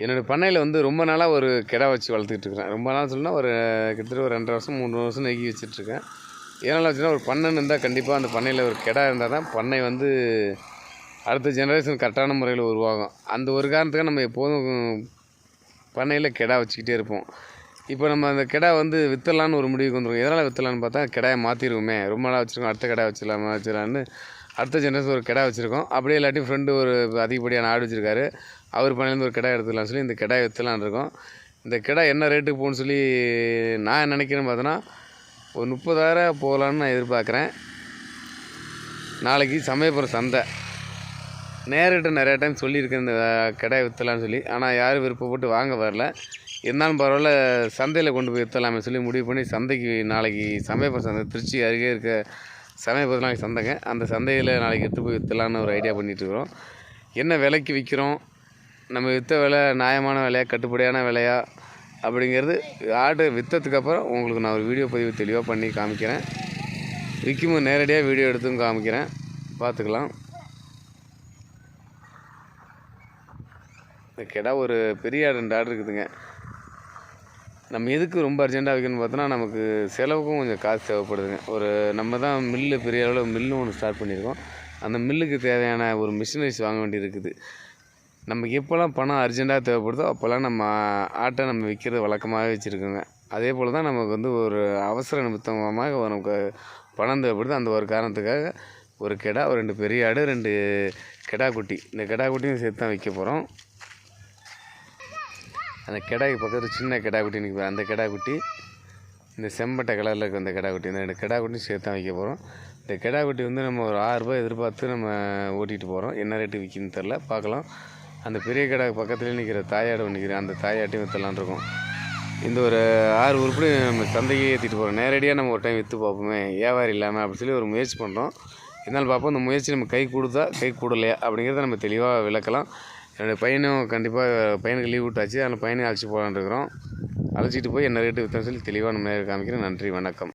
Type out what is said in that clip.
என்னோடய பண்ணையில் வந்து ரொம்ப நாளாக ஒரு கிடா வச்சு வளர்த்துக்கிட்டு இருக்கிறேன். ரொம்ப நாள் சொன்னால் ஒரு கிட்டத்தட்ட ஒரு ரெண்டரை வருஷம் மூணு வருஷம் நெருங்கி வச்சுட்ருக்கேன் ஏன்னால் வச்சுன்னா ஒரு பண்ணைன்னு இருந்தால் கண்டிப்பாக அந்த பண்ணையில் ஒரு கிடா இருந்தால் தான் பண்ணை வந்து அடுத்த ஜெனரேஷன் கரெக்டான முறையில் உருவாகும். அந்த ஒரு காரணத்துக்காக நம்ம எப்போதும் பண்ணையில் கிடா வச்சுக்கிட்டே இருப்போம். இப்போ நம்ம அந்த கிடா வந்து விற்றலான்னு ஒரு முடிவுக்கு வந்துருக்கோம். எதனால் விற்றலான்னு பார்த்தா கிடாயை மாற்றிடுவோமே ரொம்ப நாளாக வச்சுருக்கோம். அடுத்த கடை வச்சிடலாமா வச்சிடலான்னு அடுத்த ஜென்ரேஷன் ஒரு கிடா வச்சுருக்கோம். அப்படியே இல்லாட்டி ஃப்ரெண்டு ஒரு அதிகப்படியான ஆடு வச்சுருக்காரு. அவர் பண்ணலேருந்து ஒரு கிடா எடுத்துக்கலாம்னு சொல்லி இந்த கிடாயை விற்றலான்னு இருக்கோம். இந்த கிடா என்ன ரேட்டுக்கு போகணும்னு சொல்லி நான் நினைக்கிறேன்னு பார்த்தோன்னா ஒரு முப்பதாயிரம் போகலான்னு நான் எதிர்பார்க்குறேன். நாளைக்கு சமயபுரம் சந்தை. நேரிட்ட நிறையா டைம் சொல்லியிருக்கேன் இந்த கிடாயை விற்றலான்னு சொல்லி. ஆனால் யாரும் விருப்பப்பட்டு வாங்க வரல. இருந்தாலும் பரவாயில்ல சந்தையில் கொண்டு போய் விற்றலாமே சொல்லி முடிவு பண்ணி சந்தைக்கு நாளைக்கு சமயபுரம் சந்தை திருச்சி அருகே இருக்க சமயபுரத்தில் நாளைக்கு சந்தைங்க. அந்த சந்தையில் நாளைக்கு எடுத்து போய் விற்றலான்னு ஒரு ஐடியா பண்ணிகிட்ருக்குறோம் என்ன விலைக்கு விற்கிறோம் நம்ம விற்ற விலை நியாயமான விலையா கட்டுப்படியான விலையா அப்படிங்கிறது ஆடு விற்றதுக்கப்புறம் உங்களுக்கு நான் ஒரு வீடியோ பதிவு தெளிவாக பண்ணி காமிக்கிறேன். விற்கும்போது நேரடியாக வீடியோ எடுத்தும் காமிக்கிறேன். பார்த்துக்கலாம். இந்த கிடா ஒரு பெரிய ஆடு ரெண்டு ஆடு இருக்குதுங்க. நம்ம எதுக்கு ரொம்ப அர்ஜென்ட்டாக வைக்கணும்னு பார்த்தோன்னா நமக்கு செலவுக்கும் கொஞ்சம் காசு தேவைப்படுதுங்க. ஒரு நம்ம தான் மில்லு பெரிய அளவில் மில்லு ஒன்று ஸ்டார்ட் பண்ணியிருக்கோம். அந்த மில்லுக்கு தேவையான ஒரு மிஷினரிஸ் வாங்க வேண்டியிருக்குது. நமக்கு எப்போல்லாம் பணம் அர்ஜென்ட்டாக தேவைப்படுதோ அப்போல்லாம் நம்ம ஆட்டை நம்ம விற்கிறது வழக்கமாகவே வச்சுருக்கோங்க. அதே போல் தான் நமக்கு வந்து ஒரு அவசர நிமித்தமாக நமக்கு பணம் தேவைப்படுது. அந்த ஒரு காரணத்துக்காக ஒரு கெடா ஒரு ரெண்டு பெரிய ஆடு ரெண்டு கெடா குட்டி. இந்த கெடா குட்டியும் சேர்த்து தான் வைக்க போகிறோம் அந்த கிடாய்க்கு பக்கத்தில் சின்ன கிடா குட்டி நிற்கும் அந்த கிடா குட்டி இந்த செம்பட்டை கலரில் இருக்க அந்த கிடா குட்டி. இந்த ரெண்டு கிடா குட்டி சேர்த்து தான் வைக்க போகிறோம் இந்த கிடா குட்டி வந்து நம்ம ஒரு ஆறுரூபா எதிர்பார்த்து நம்ம ஓட்டிகிட்டு போகிறோம் என்ன ரேட்டு விற்கின்னு தெரில பார்க்கலாம். அந்த பெரிய கிடா பக்கத்துலேயே நிற்கிற தாயாடு நிற்கிறேன் அந்த தாயாட்டையும் விற்றலான் இருக்கோம். இந்த ஒரு ஆறு உருப்படி நம்ம சந்தைக்கு ஏற்றிட்டு போகிறோம் நேரடியாக நம்ம ஒரு டைம் விற்று பார்ப்போமே. வியாபாரம் இல்லாமல் அப்படின்னு சொல்லி ஒரு முயற்சி பண்ணுறோம் இருந்தாலும் பார்ப்போம் இந்த முயற்சி நம்ம கை கொடுத்தா கை கூடலையா அப்படிங்கிறத நம்ம தெளிவாக விளக்கலாம். என்னுடைய பையனும் கண்டிப்பாக பையனுக்கு லீவ் விட்டாச்சு. அந்த பையனையும் அழைச்சி போகலான்னு இருக்கிறோம் அழைச்சிட்டு போய் என்ன ரேட்டு விற்றேன்னு சொல்லி தெளிவாக நம்ம காமிக்கிறேன். நன்றி வணக்கம்.